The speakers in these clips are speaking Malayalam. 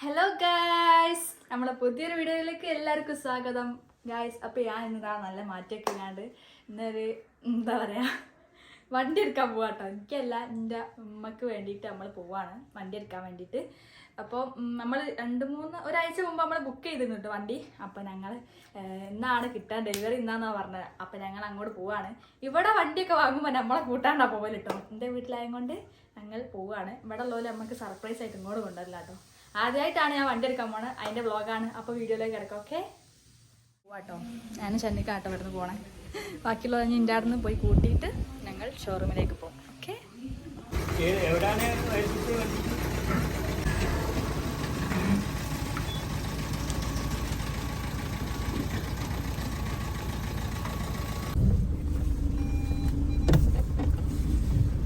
ഹലോ ഗായ്സ് നമ്മളെ പുതിയൊരു വീഡിയോയിലേക്ക് എല്ലാവർക്കും സ്വാഗതം. ഗായ്സ് അപ്പോൾ ഞാൻ ഇന്നതാ നല്ല മാറ്റമൊക്കെ ഇല്ലാണ്ട് ഇന്നൊരു എന്താ പറയുക വണ്ടി എടുക്കാൻ പോവാ കേട്ടോ എനിക്കല്ല എന്റെ ഉമ്മക്ക് വേണ്ടിയിട്ട് നമ്മൾ പോവാണ്. വണ്ടി എടുക്കാൻ വേണ്ടിയിട്ട്. അപ്പോൾ നമ്മൾ രണ്ട് മൂന്ന് ഒരാഴ്ച മുമ്പ് നമ്മൾ ബുക്ക് ചെയ്തിരുന്നു വണ്ടി. അപ്പോൾ ഞങ്ങൾ എന്നാണ് കിട്ടാൻ ഡെലിവറി ഇന്നാന്നാണ് പറഞ്ഞത്. അപ്പോൾ ഞങ്ങൾ അങ്ങോട്ട് പോവാണ്. ഇവിടെ വണ്ടിയൊക്കെ വാങ്ങുമ്പോൾ നമ്മളെ കൂട്ടാണ്ടാണ് പോകൽ കേട്ടോ എന്റെ വീട്ടിലായത് കൊണ്ട് ഞങ്ങൾ പോവാണ്. ഇവിടെ ഉള്ളവരെ നമുക്ക് സർപ്രൈസ് ആയിട്ട് ഇങ്ങോട്ട് കൊണ്ടുവരില്ല കേട്ടോ ആദ്യമായിട്ടാണ് ഞാൻ വണ്ടി എടുക്കാൻ പോണത് അതിന്റെ വ്ളോഗാണ് അപ്പോൾ വീഡിയോയിലേക്ക് കിടക്കാം ഓക്കെ പോവാട്ടോ ഞാൻ ചെന്നിക്കാട്ടോ ഇവിടുന്ന് പോണേ ബാക്കിയുള്ളത് ഞാൻ എന്റെ അവിടെ നിന്ന് പോയി കൂട്ടിയിട്ട് ഞങ്ങൾ ഷോറൂമിലേക്ക് പോകും ഓക്കെ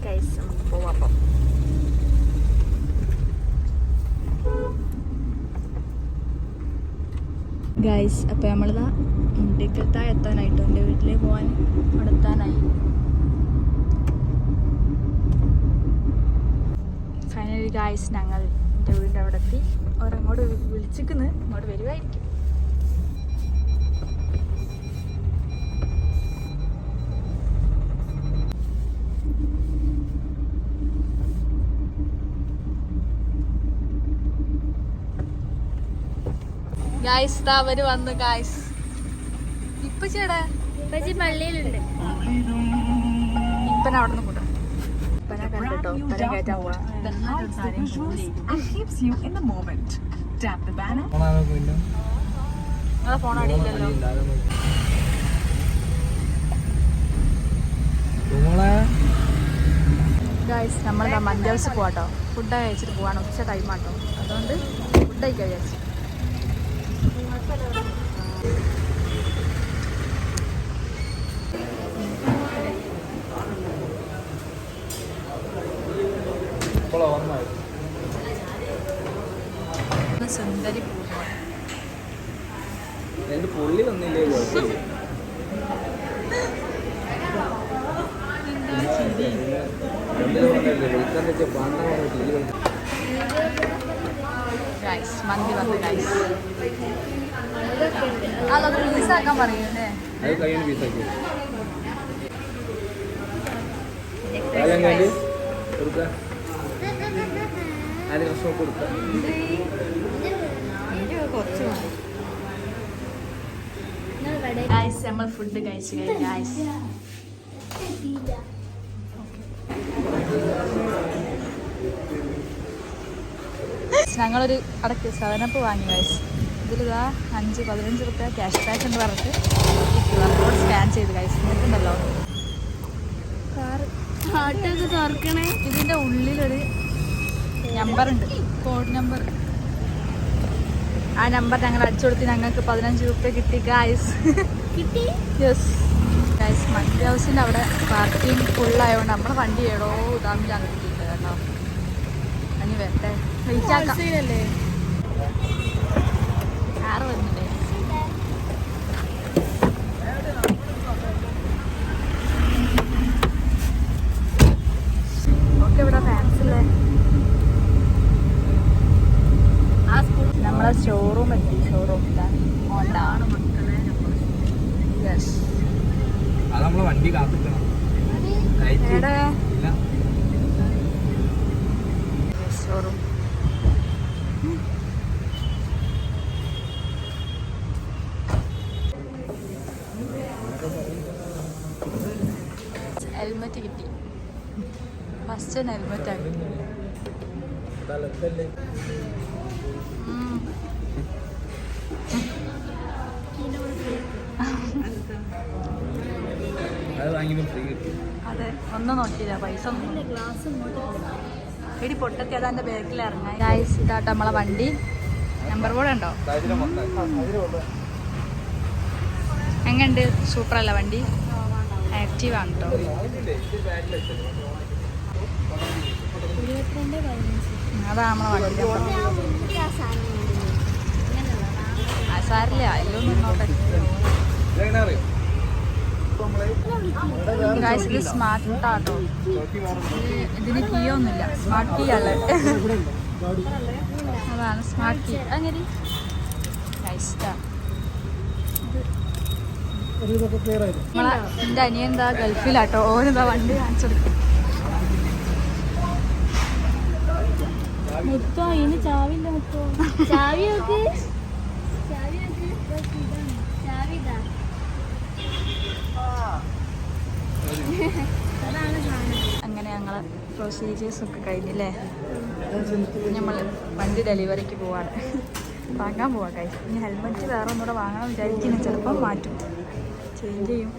ഗൈസ് പോവാം അപ്പം ഗൈസ് അപ്പോൾ നമ്മളിതാ മുണ്ടിക്കത്താ എത്താനായിട്ടോ. എന്റെ വീട്ടിലേ പോകാൻ അവിടെ എത്താനായി ഫൈനലി ഗായ്സ് ഞങ്ങൾ എന്റെ വീടിന്റെ അവിടെ എത്തി അവരങ്ങോട്ട് വിളിച്ചിരിക്കുന്നത് ഇങ്ങോട്ട് വരുമായിരിക്കും ഗായ്സ് അവർ വന്നു ഗായ്സ് ഇപ്പൊ ചേടാ? പള്ളിയിലുണ്ട്. ഇപ്പന അവിടെ നിന്ന് കൂട്ടാം ഇപ്പനെ കയറ്റാൻ പോവാ ഫോൺ അടിയില്ലല്ലോ. ഗായ്സ് നമ്മൾ പോവാട്ടോ. ഫുഡ് കഴിച്ചിട്ട് പോവാണ്. ഉച്ച ടൈമാട്ടോ അതുകൊണ്ട് ഫുഡ് കഴിക്കാൻ വിചാരിച്ചു. സുന്ദരി രണ്ട് പുള്ളി വന്നില്ലേ ഗൈസ് മന്തി വന്നു ഗൈസ് പീസാക്കാൻ പറയൂല്ലേ അത് കഴിയുന്ന പീസാക്കി. അതിന് ഭക്ഷണം കൊടുക്ക. ഗൈസ് നമ്മൾ ഫുഡ് കഴിച്ചു കഴിഞ്ഞു ഗൈസ് ഞങ്ങളൊരു അടക്ക് സെവനപ്പ് വാങ്ങി ഗൈസ് ഇതിലിതാ അഞ്ച് പതിനഞ്ച് റുപ്യ ക്യാഷ് ബാക്ക് എന്ന് പറഞ്ഞിട്ട് ഈ ക്യു ആർ കോഡ് സ്കാൻ ചെയ്ത് ഗൈസ് എന്നിട്ടുണ്ടല്ലോ തുറക്കണേ. ഇതിന്റെ ഉള്ളിലൊരു നമ്പർ ഉണ്ട്. കോഡ് നമ്പർ ആ നമ്പർ ഞങ്ങൾ അടിച്ചു കൊടുത്ത് ഞങ്ങൾക്ക് പതിനഞ്ച് റുപ്യ കിട്ടി ഗായ്സ് കിട്ടി? യെസ് ഗായ്സ് മറ്റേ ഹൗസിന്റെ അവിടെ പാർക്കിംഗ് ഫുള്ളായതുകൊണ്ട് നമ്മൾ വണ്ടി ഏടോ ഇതാമില്ല കിട്ടിയില്ല കേട്ടോ. അനി വരട്ടെ. വെയിറ്റ് ആക്കാം. ആറ് വരുന്നുണ്ടേ. ഓക്കെ ഇവിടെ ഫാൻസില്ലേ നമ്മളെ ഷോറൂം എത്തി ഷോറൂം മക്കളെ യെസ് അത് നമ്മളെ വണ്ടി കാത്തിക്കണം. ഹെൽമെറ്റ് കിട്ടി. ഫസ്റ്റ് ഹെൽമെറ്റ് ആക്കി. അത് ഒന്നും നോക്കിയില്ല പൈസ ഇടി പൊട്ടത്തി അതാ എന്റെ ബാക്കിൽ ഇറങ്ങാൻ. ഗൈസ് ഇതാട്ടോ നമ്മളെ വണ്ടി. നമ്പർ ബോർഡ് ഉണ്ടോ? എങ്ങനെയുണ്ട് സൂപ്പറല്ല വണ്ടി? ആക്റ്റീവ് ആണ് കേട്ടോ നമ്മളെ വണ്ടി സാരില്ല എല്ലാം നിന്നോട്ടെ. ഇത് സ്മാർട്ട് ആട്ടോ ഇതിന് കീ ഒന്നുമില്ല. സ്മാർട്ട് കീ ആണ് അതാണ് സ്മാർട്ട് കീ അങ്ങനെ എന്റെ അനിയൻ എന്താ ഗൾഫിലാട്ടോ. ഓനെന്താ വണ്ടി കാണിച്ചു കൊടുക്കും മുത്തോ ഇനി ചാവില്ല മുത്തോ. ചാവി നോക്ക്. ചാവി നോക്ക്. ചാവി ഇതാ. അതാണ് സാധനം. അങ്ങനെ ഞങ്ങളെ പ്രൊസീജിയേഴ്സ് ഒക്കെ കഴിഞ്ഞില്ലേ? നമ്മൾ വണ്ടി ഡെലിവറിക്ക് പോവാണ്. വാങ്ങാൻ പോവാ കൈ ഇനി ഹെൽമെറ്റ് വേറെ ഒന്നുകൂടെ വാങ്ങണം വിചാരിക്കുന്നു. ചിലപ്പോൾ മാറ്റും. ചേഞ്ച് ചെയ്യും.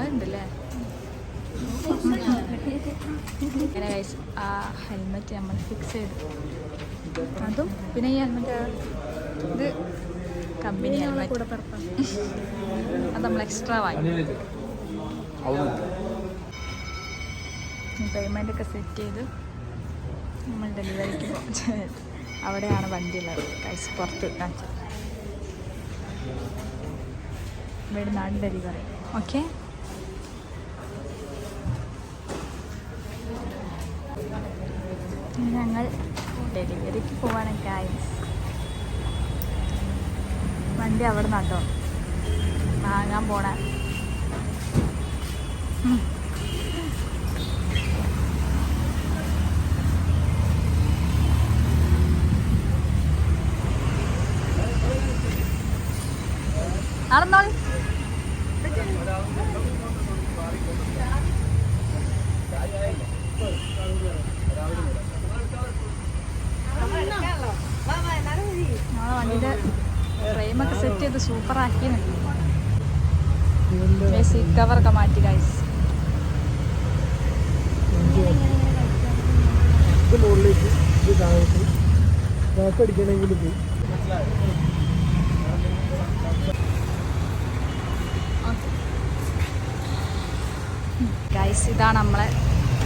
അതുണ്ടല്ലേ? ഇങ്ങനെ ആ ഹെൽമെറ്റ് നമ്മൾ ഫിക്സ് ചെയ്തു. അതും പിന്നെ ഈ ഹെൽമെറ്റ് ഇത് കമ്പനി ഹെൽമെറ്റ്. അത് നമ്മൾ എക്സ്ട്രാ വാങ്ങി. പേയ്മെന്റ് ഒക്കെ സെറ്റ് ചെയ്ത് നമ്മൾ ഡെലിവറിക്ക് പോകും അവിടെയാണ് വണ്ടി ഉള്ളത്. കൈസ് പുറത്ത് കാണിച്ചത് ഇവിടെ നിന്നാണ് ഡെലിവറി ഓക്കെ ഞങ്ങൾ ഡെലിവറിക്ക് പോവാണ് ഗായ്സ് വണ്ടി അവിടെ നിന്നാട്ടോ വാങ്ങാൻ പോണ. സെറ്റ് ചെയ്ത് സൂപ്പർ ആക്കിയാണ് സീറ്റ് കവറൊക്കെ മാറ്റി ഗൈസ് ഗൈസ് ഇതാണ് നമ്മളെ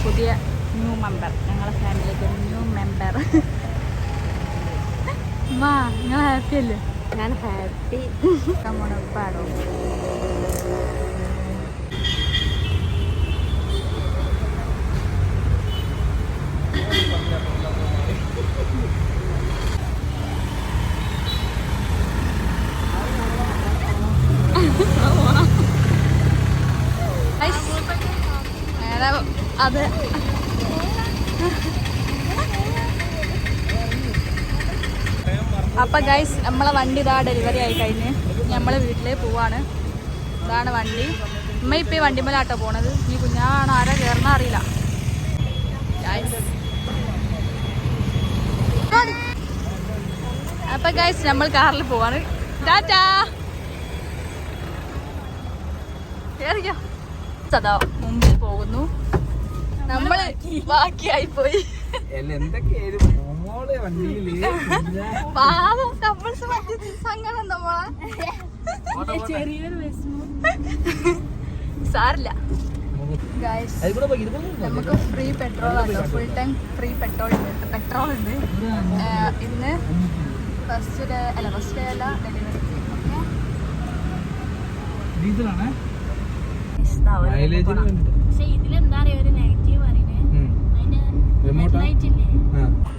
പുതിയ ന്യൂ മെമ്പർ ഞങ്ങളെ ഫാമിലിയിലേക്ക് ന്യൂ മെമ്പർ വാ നിങ്ങൾ ഹാപ്പി അല്ലേ? ഞാൻ ഹാപ്പി കമ്മണപ്പാടോ അത്. അപ്പൊ ഗൈസ് നമ്മളെ വണ്ടി ഇതാ ഡെലിവറി ആയി കഴിഞ്ഞ്. നമ്മൾ വീട്ടിലേക്ക് പോവാണ്. ഇതാണ് വണ്ടി. അമ്മ ഇപ്പൊ ഈ വണ്ടിമേലാട്ടോ പോണത്. ഈ കുഞ്ഞാണ് ആരാ കയറണ അറിയില്ല. അപ്പൊ ഗൈസ് നമ്മൾ കാറിൽ പോവാണ്. ടാറ്റാ. സദാ മുമ്പിൽ പോകുന്നു. നമ്മൾ ബാക്കിയായി പോയി. പാവം കപ്പിൾസ് സങ്കടം നമ്മളെ പോയി ഇതുപോലെ നമുക്ക് ഫ്രീ പെട്രോൾ ആണ് ഫുൾ ടൈം ഫ്രീ പെട്രോൾ ഉണ്ട്. പെട്രോൾ ഉണ്ട്. ഇന്ന് ഫസ്റ്റ് ഡേ അല്ല ഫസ്റ്റ് ഡേ അല്ല ഡെലിവറി ഡീസലാണ് പക്ഷെ ഇതിലെന്താ അറിയാ? ഒരു നെഗറ്റീവ്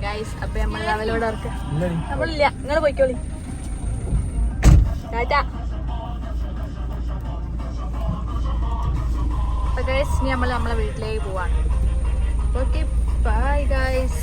ഗൈസ് അപ്പൊ നമ്മൾ അവലോട് ഓർക്ക് നമ്മളില്ല. നിങ്ങൾ പോയിക്കോളി. ടാറ്റ. അപ്പൊ ഗൈസ് ഇനി നമ്മൾ നമ്മളെ വീട്ടിലേക്ക് പോവാണ്. Okay bye guys